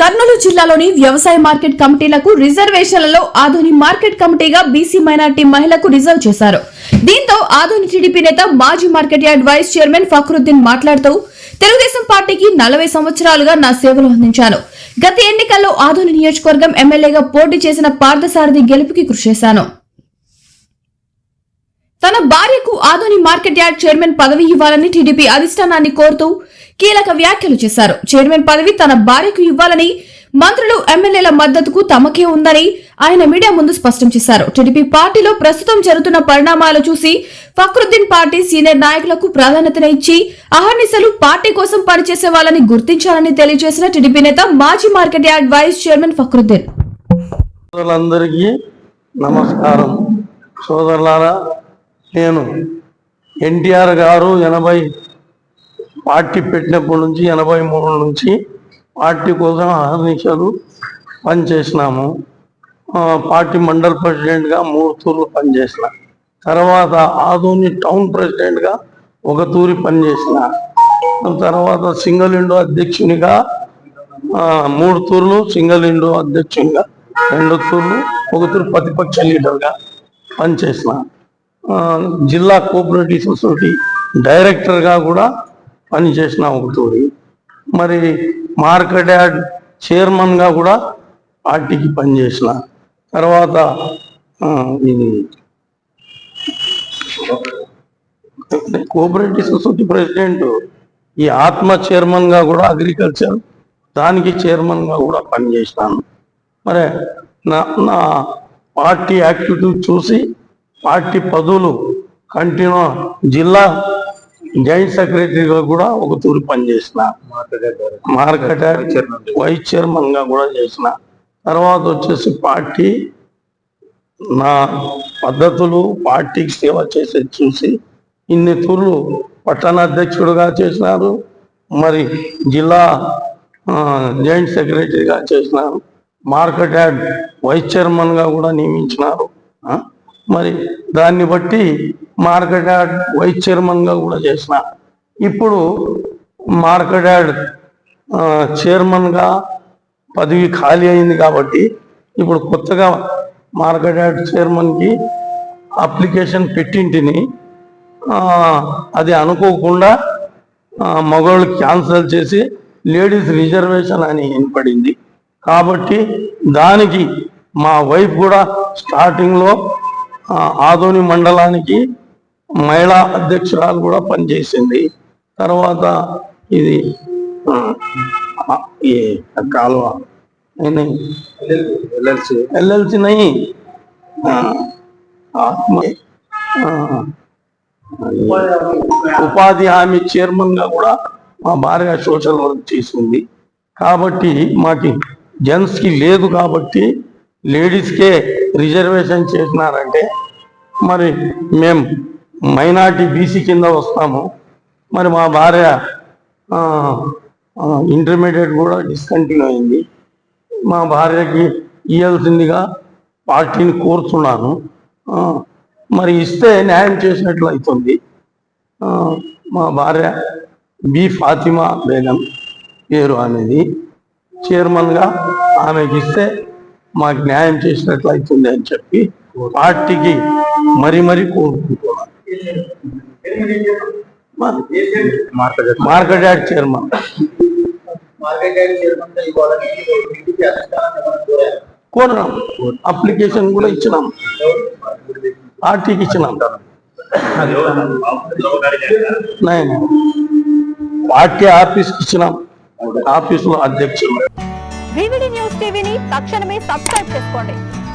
కర్నూలు జిల్లాలోని వ్యవసాయ మార్కెట్ కమిటీలకు రిజర్వేషన్లలో ఆధుని మార్కెట్ కమిటీగా బీసీ మైనార్టీ మహిళకు రిజర్వ్ చేశారు. దీంతో ఆధుని టీడీపీ నేత మాజీ market yard vice chairman Fakruddin మాట్లాడుతూ తెలుగుదేశం పార్టీకి నలభై సంవత్సరాలుగా నా సేవలు అందించాను. గత ఎన్నికల్లో ఆధుని నియోజకవర్గం ఎమ్మెల్యేగా పోటీ చేసిన పార్థసారథి గెలుపుకి కృషి చేశాను. తన భార్యకు ఆధుని మార్కెట్ యార్డ్ చైర్మన్ పదవి ఇవ్వాలని టీడీపీ అధిష్టానాన్ని కోరుతూ కీలక వ్యాఖ్యలు చేశారు. చైర్మన్ పదవి తన భార్యకు ఇవ్వాలని మంత్రులు ఎమ్మెల్యేల మద్దతుకు తమకే ఉందని ఆయన మీడియా ముందు స్పష్టం చేశారు. టీడీపీ పార్టీలో ప్రస్తుతం జరుగుతున్న పరిణామాలు చూసి ఫక్రుద్దీన్ పార్టీ సీనియర్ నాయకులకు ప్రాధాన్యతనిచ్చి అహర్నిశలు పార్టీ కోసం పనిచేసే వాళ్ళని గుర్తించాలని తెలియజేసిన టీడీపీ నేత మాజీ market yard vice chairman Fakruddin. సోదరులందరికీ నమస్కారం. సోదరులారా నేను ఎన్టీఆర్ గారు ఎనభై పార్టీ పెట్టినప్పటి నుంచి ఎనభై మూడు నుంచి పార్టీ కోసం అహర్నిశలు పనిచేసినాము. పార్టీ మండల్ ప్రెసిడెంట్గా మూడు తూర్లు పనిచేసిన. తర్వాత ఆదోని టౌన్ ప్రెసిడెంట్గా ఒక తూరి పనిచేసిన. తర్వాత సింగిల్ ఇండో అధ్యక్షునిగా మూడు తూర్లు సింగిల్ ఇండో అధ్యక్షునిగా రెండు తూర్లు ఒక తూరు ప్రతిపక్ష లీడర్గా పనిచేసిన. జిల్లా కోఆపరేటివ్ సొసైటీ డైరెక్టర్గా కూడా పనిచేసిన ఒకటి మరి మార్కెట్ యార్డ్ చైర్మన్గా కూడా పార్టీకి పనిచేసిన. తర్వాత ఇది కోఆపరేటివ్ సొసైటీ ప్రెసిడెంట్ ఈ ఆత్మ చైర్మన్గా కూడా అగ్రికల్చర్ దానికి చైర్మన్గా కూడా పనిచేసినాను. మరి నా నా పార్టీ యాక్టివిటీ చూసి పార్టీ పదవులు కంటిన్యూ జిల్లా జాయింట్ సెక్రటరీగా కూడా ఒక తూరి పనిచేసిన. మార్కెట్ యార్డ్ వైస్ చైర్మన్గా కూడా చేసిన. తర్వాత వచ్చేసి పార్టీ నా పద్ధతులు పార్టీకి సేవ చేసేది చూసి ఇన్ని తూర్లు పట్టణ అధ్యక్షుడుగా చేసినారు. మరి జిల్లా జాయింట్ సెక్రటరీగా చేసినారు మార్కెట్ యార్డ్ వైస్ చైర్మన్గా కూడా నియమించినారు. మరి దాన్ని బట్టి మార్కెట్ యార్డ్ వైస్ చైర్మన్గా కూడా చేసిన. ఇప్పుడు మార్కెట్ యార్డ్ చైర్మన్గా పదవి ఖాళీ అయింది కాబట్టి ఇప్పుడు కొత్తగా మార్కెట్ యార్డ్ చైర్మన్కి అప్లికేషన్ పెట్టింటిని అది అనుకోకుండా మగవాళ్ళు క్యాన్సిల్ చేసి లేడీస్ రిజర్వేషన్ అని ఏర్పడింది. కాబట్టి దానికి మా వైఫ్ కూడా స్టార్టింగ్లో ఆదోని మండలానికి మహిళా అధ్యక్షురాలు కూడా పనిచేసింది. తర్వాత ఇది ఈ కాలువ ఎల్ఎల్సి. ఎల్ఎల్సి నై ఉపాధి హామీ చైర్మన్గా కూడా మా భార్య సోషల్ వర్క్ చేసింది. కాబట్టి మాకి జెంట్స్కి లేదు కాబట్టి లేడీస్ కే రిజర్వేషన్ చేసినారంటే మరి మేము మైనార్టీ బీసీ కింద వస్తాము. మరి మా భార్య ఇంటర్మీడియట్ కూడా డిస్కంటిన్యూ అయింది. మా భార్యకి ఇవ్వాల్సిందిగా పార్టీని కోరుతున్నాను. మరి ఇస్తే న్యాయం చేసినట్లు అవుతుంది మా భార్య బి ఫాతిమా బేగం పేరు అనేది చైర్మన్గా ఆమెకి ఇస్తే మాకు న్యాయం చేసినట్లు అవుతుంది అని చెప్పి పార్టీకి మరీ మరీ కోరుకుంటున్నాను మార్కెట్ యార్డ్ చైర్మన్. మార్కెట్ కోరినాం. అప్లికేషన్ కూడా ఇచ్చినాం. పార్టీకి ఇచ్చినాం. నైన్ పార్టీ ఆఫీస్కి ఇచ్చినాం. ఆఫీసులో అధ్యక్షులు. న్యూస్ టీవీని తక్షణమే సబ్స్క్రైబ్ చేసుకోండి.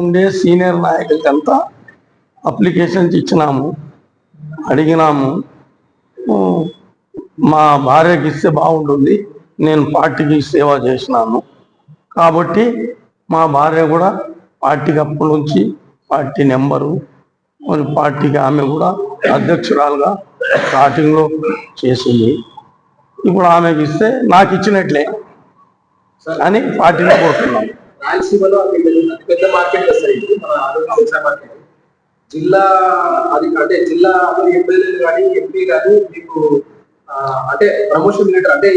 ఉండే సీనియర్ నాయకులకంతా అప్లికేషన్స్ ఇచ్చినాము అడిగినాము. మా భార్యకి ఇస్తే బాగుంటుంది నేను పార్టీకి సేవ చేసినాను. కాబట్టి మా భార్య కూడా పార్టీకి అప్పటి నుంచి పార్టీ నెంబరు మరి పార్టీకి ఆమె కూడా అధ్యక్షురాలుగా స్టార్టింగ్లో చేసింది. ఇప్పుడు ఆమెకి ఇస్తే నాకు ఇచ్చినట్లే అని పార్టీని కోరుతున్నాను రాయలసీమలో అతి పెద్ద- అతి పెద్ద మార్కెట్ ఇది మన ఆరోగ్య వ్యవసాయ మార్కెట్. జిల్లా అది అంటే జిల్లా ఎమ్మెల్యేలు కానీ ఎంపీ కానీ మీకు అంటే ప్రమోషన్ లెటర్ అంటే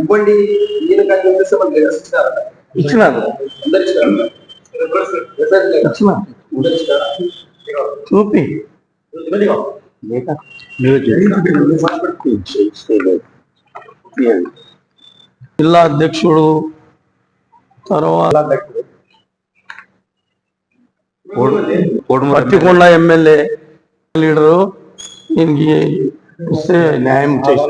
ఇవ్వండి ఈయన కానీ చెప్పేసి మనకి లెటర్స్ ఇచ్చినారా? ఇచ్చినారు. అందరు? చూపి. జిల్లా అధ్యక్షుడు తర్వాత ఎమ్మెల్యే. లీడరు దీనికి ఇస్తే న్యాయం చేసి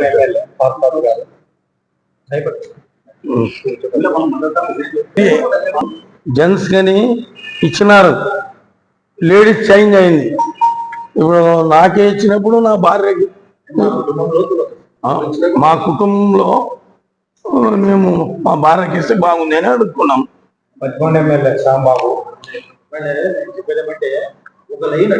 జెంట్స్ కానీ ఇచ్చినారు. లేడీస్ చేంజ్ అయింది. ఇప్పుడు నాకే ఇచ్చినప్పుడు నా భార్యకి. మా కుటుంబంలో మేము మా భార్యకి ఇస్తే బాగుంది అని అడుక్కున్నాం. పదకొండు ఎమ్మెల్యే శ్యాంబాబు. చెప్పేదేమంటే ఒక లైన్